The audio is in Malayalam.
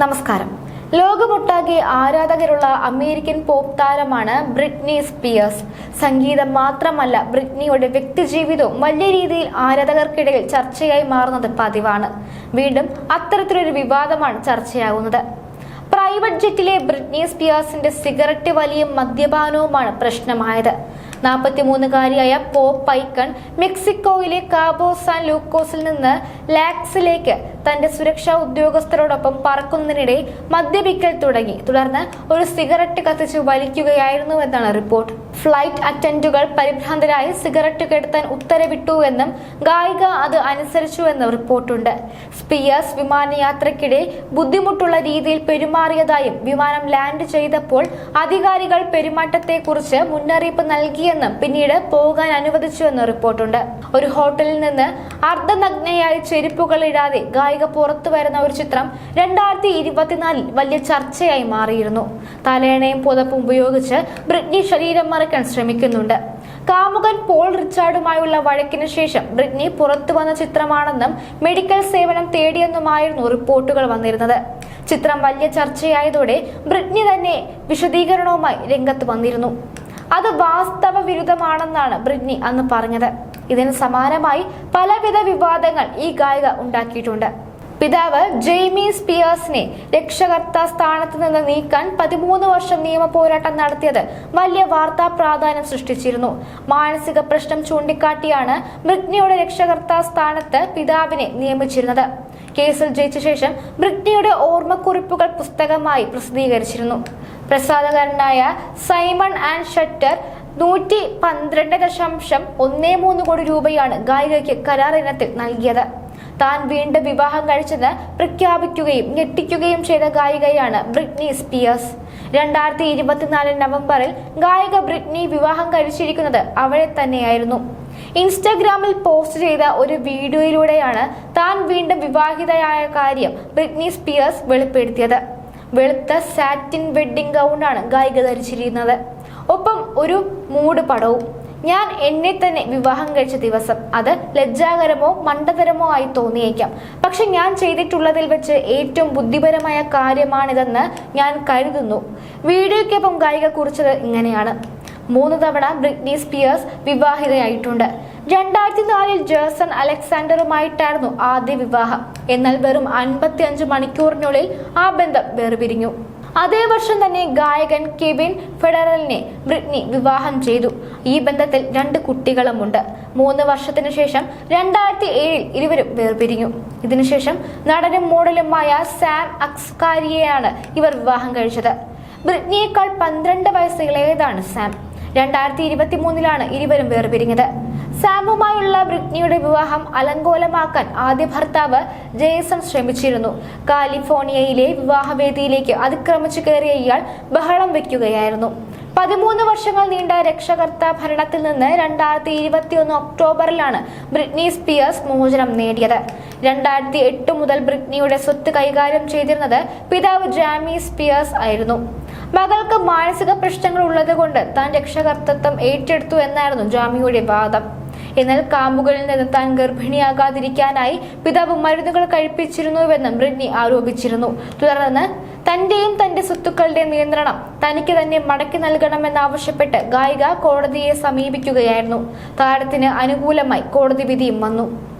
നമസ്കാരം. ലോകമൊട്ടാകെ ആരാധകരുള്ള അമേരിക്കൻ പോപ്പ് താരമാണ് ബ്രിട്നി സ്പിയേഴ്സ്. സംഗീതം മാത്രമല്ല ബ്രിട്നിയുടെ വ്യക്തിജീവിതവും വലിയ രീതിയിൽ ആരാധകർക്കിടയിൽ ചർച്ചയായി മാറുന്നത് പതിവാണ്. വീണ്ടും അത്തരത്തിലൊരു വിവാദമാണ് ചർച്ചയാകുന്നത് പ്രൈവറ്റ് ജെറ്റിലെ ബ്രിട്നി സ്പിയേഴ്സിന്റെ സിഗരറ്റ് വലിയും മദ്യപാനവുമാണ് പ്രശ്നമായത്. നാൽപ്പത്തിമൂന്നുകാരിയായ പോപ്പ് പൈക്കൺ മെക്സിക്കോയിലെ കാബോ സാൻ ലൂക്കോസിൽ നിന്ന് ലാക്സിലേക്ക് തന്റെ സുരക്ഷാ ഉദ്യോഗസ്ഥരോടൊപ്പം പറക്കുന്നതിനിടെ മദ്യപിക്കൽ തുടങ്ങി. തുടർന്ന് ഒരു സിഗരറ്റ് കത്തിച്ച് വലിക്കുകയായിരുന്നുവെന്നാണ് റിപ്പോർട്ട്. ഫ്ലൈറ്റ് അറ്റൻഡുകൾ പരിഭ്രാന്തരായി സിഗരറ്റ് കെടുത്താൻ ഉത്തരവിട്ടു എന്നും ഗായിക അത് അനുസരിച്ചു അനുസരിച്ചുവെന്നും റിപ്പോർട്ടുണ്ട്. സ്പിയേഴ്സ് വിമാനയാത്രയ്ക്കിടെ ബുദ്ധിമുട്ടുള്ള രീതിയിൽ പെരുമാറിയതായും വിമാനം ലാൻഡ് ചെയ്തപ്പോൾ അധികാരികൾ പെരുമാറ്റത്തെക്കുറിച്ച് മുന്നറിയിപ്പ് നൽകിയെന്നും പിന്നീട് പോകാൻ അനുവദിച്ചുവെന്നും റിപ്പോർട്ടുണ്ട്. ഒരു ഹോട്ടലിൽ നിന്ന് അർദ്ധനഗ്നയായി ചെരുപ്പുകൾ ഇടാതെ ഗായിക പുറത്തു വരുന്ന ഒരു ചിത്രം രണ്ടായിരത്തി ഇരുപത്തിനാലിൽ വലിയ ചർച്ചയായി മാറിയിരുന്നു. തലയണയും പുതപ്പും ഉപയോഗിച്ച് ബ്രിട്നി ശരീരം മറക്കാൻ ശ്രമിക്കുന്നുണ്ട്. കാമുകൻ പോൾ റിച്ചാർഡുമായുള്ള വഴക്കിന് ശേഷം ബ്രിട്നി പുറത്തു വന്ന ചിത്രമാണെന്നും മെഡിക്കൽ സേവനം തേടിയെന്നുമായിരുന്നു റിപ്പോർട്ടുകൾ വന്നിരുന്നത്. ചിത്രം വലിയ ചർച്ചയായതോടെ ബ്രിട്നി തന്നെ വിശദീകരണവുമായി രംഗത്ത് വന്നിരുന്നു. അത് വാസ്തവ വിരുദ്ധമാണെന്നാണ് ബ്രിട്നി അന്ന് പറഞ്ഞത്. ഇതിന് സമാനമായി പലവിധ വിവാദങ്ങൾ ഈ ഗായിക ഉണ്ടാക്കിയിട്ടുണ്ട്. പിതാവ് ജെയ്മി സ്പിയേഴ്സിനെ രക്ഷകർത്താ സ്ഥാനത്ത് നിന്ന് നീക്കാൻ പതിമൂന്ന് വർഷം നിയമ പോരാട്ടം നടത്തിയത് വലിയ വാർത്താ പ്രാധാന്യം സൃഷ്ടിച്ചിരുന്നു. മാനസിക പ്രശ്നം ചൂണ്ടിക്കാട്ടിയാണ് മൃഗ്നിയുടെ രക്ഷകർത്താ സ്ഥാനത്ത് പിതാവിനെ നിയമിച്ചിരുന്നത്. കേസിൽ ജയിച്ച ശേഷം മൃഗ്നിയുടെ ഓർമ്മക്കുറിപ്പുകൾ പുസ്തകമായി പ്രസിദ്ധീകരിച്ചിരുന്നു. പ്രസാധകരനായ സൈമൺ ആൻഡ് ഷട്ടർ നൂറ്റി പന്ത്രണ്ട് ദശാംശം ഒന്നേ മൂന്ന് കോടി രൂപയാണ് ഗായികയ്ക്ക് കരാർ ഇനത്തിൽ നൽകിയത്. താൻ വീണ്ടും വിവാഹം കഴിച്ചെന്ന് പ്രഖ്യാപിക്കുകയും ഞെട്ടിക്കുകയും ചെയ്ത ഗായികയാണ് ബ്രിട്നി സ്പിയേഴ്സ്. രണ്ടായിരത്തി ഇരുപത്തിനാല് നവംബറിൽ ഗായിക ബ്രിട്നി വിവാഹം കഴിച്ചിരിക്കുന്നത് അവളെ തന്നെയായിരുന്നു. ഇൻസ്റ്റഗ്രാമിൽ പോസ്റ്റ് ചെയ്ത ഒരു വീഡിയോയിലൂടെയാണ് താൻ വീണ്ടും വിവാഹിതയായ കാര്യം ബ്രിട്നി സ്പിയേഴ്സ് വെളിപ്പെടുത്തിയത്. വെളുത്ത സാറ്റിൻ വെഡ്ഡിംഗ് ഗൗണാണ് ഗായിക ധരിച്ചിരിക്കുന്നത്. ഒപ്പം ഒരു മൂട് പടവും. ഞാൻ എന്നെ തന്നെ വിവാഹം കഴിച്ച ദിവസം അത് ലജ്ജാകരമോ മണ്ടതരമോ ആയി തോന്നിയേക്കാം. പക്ഷെ ഞാൻ ചെയ്തിട്ടുള്ളതിൽ വെച്ച് ഏറ്റവും ബുദ്ധിപരമായ കാര്യമാണിതെന്ന് ഞാൻ കരുതുന്നു. വീഡിയോയ്ക്കൊപ്പം ഗായിക കുറിച്ചത് ഇങ്ങനെയാണ്. മൂന്ന് തവണ ബ്രിഗ്നി സ്പിയേഴ്സ് വിവാഹിതയായിട്ടുണ്ട്. രണ്ടായിരത്തി നാലിൽ ജേഴ്സൺ അലക്സാണ്ടറുമായിട്ടായിരുന്നു ആദ്യ വിവാഹം. എന്നാൽ വെറും അൻപത്തി അഞ്ച് മണിക്കൂറിനുള്ളിൽ ആ ബന്ധം വേർപിരിഞ്ഞു. അതേ വർഷം തന്നെ ഗായകൻ കെവിൻ ഫെഡറലിനെ ബ്രിട്നി വിവാഹം ചെയ്തു. ഈ ബന്ധത്തിൽ രണ്ട് കുട്ടികളുമുണ്ട്. മൂന്ന് വർഷത്തിനു ശേഷം രണ്ടായിരത്തി ഏഴിൽ ഇരുവരും വേർപിരിഞ്ഞു. ഇതിനുശേഷം നടനും മോഡലുമായ സാം അക്സ്കാരിയെയാണ് ഇവർ വിവാഹം കഴിച്ചത്. ബ്രിട്നിയേക്കാൾ പന്ത്രണ്ട് വയസ്സുകളേതാണ് സാം. രണ്ടായിരത്തി ഇരുപത്തി മൂന്നിലാണ് ഇരുവരും വേർപിരിഞ്ഞത്. സാമുമായുള്ള ബ്രിഗ്നിയുടെ വിവാഹം അലങ്കോലമാക്കാൻ ആദ്യ ഭർത്താവ് ജേസൺ ശ്രമിച്ചിരുന്നു. കാലിഫോർണിയയിലെ വിവാഹവേദിയിലേക്ക് അതിക്രമിച്ചു കയറിയ ഇയാൾ ബഹളം വെക്കുകയായിരുന്നു. പതിമൂന്ന് വർഷങ്ങൾ നീണ്ട രക്ഷകർത്താ ഭരണത്തിൽ നിന്ന് രണ്ടായിരത്തി ഇരുപത്തിയൊന്ന് ഒക്ടോബറിലാണ് ബ്രിട്നി സ്പിയേഴ്സ് മോചനം നേടിയത്. രണ്ടായിരത്തി എട്ട് മുതൽ ബ്രിട്നിയുടെ സ്വത്ത് കൈകാര്യം ചെയ്തിരുന്നത് പിതാവ് ജാമി സ്പിയേഴ്സ് ആയിരുന്നു. മകൾക്ക് മാനസിക പ്രശ്നങ്ങൾ ഉള്ളതുകൊണ്ട് താൻ രക്ഷകർത്തൃത്വം ഏറ്റെടുത്തു എന്നായിരുന്നു ജാമിയുടെ വാദം. എന്നാൽ കാമ്പുകളിൽ നിന്ന് താൻ ഗർഭിണിയാകാതിരിക്കാനായി പിതാവ് മരുന്നുകൾ കഴിപ്പിച്ചിരുന്നുവെന്നും ബ്രിഡ്നി ആരോപിച്ചിരുന്നു. തുടർന്ന് തന്റെയും തന്റെ സ്വത്തുക്കളുടെ നിയന്ത്രണം തനിക്ക് തന്നെ മടക്കി നൽകണമെന്നാവശ്യപ്പെട്ട് ഗായിക കോടതിയെ സമീപിക്കുകയായിരുന്നു. താരത്തിന് അനുകൂലമായി കോടതി വിധിയും വന്നു.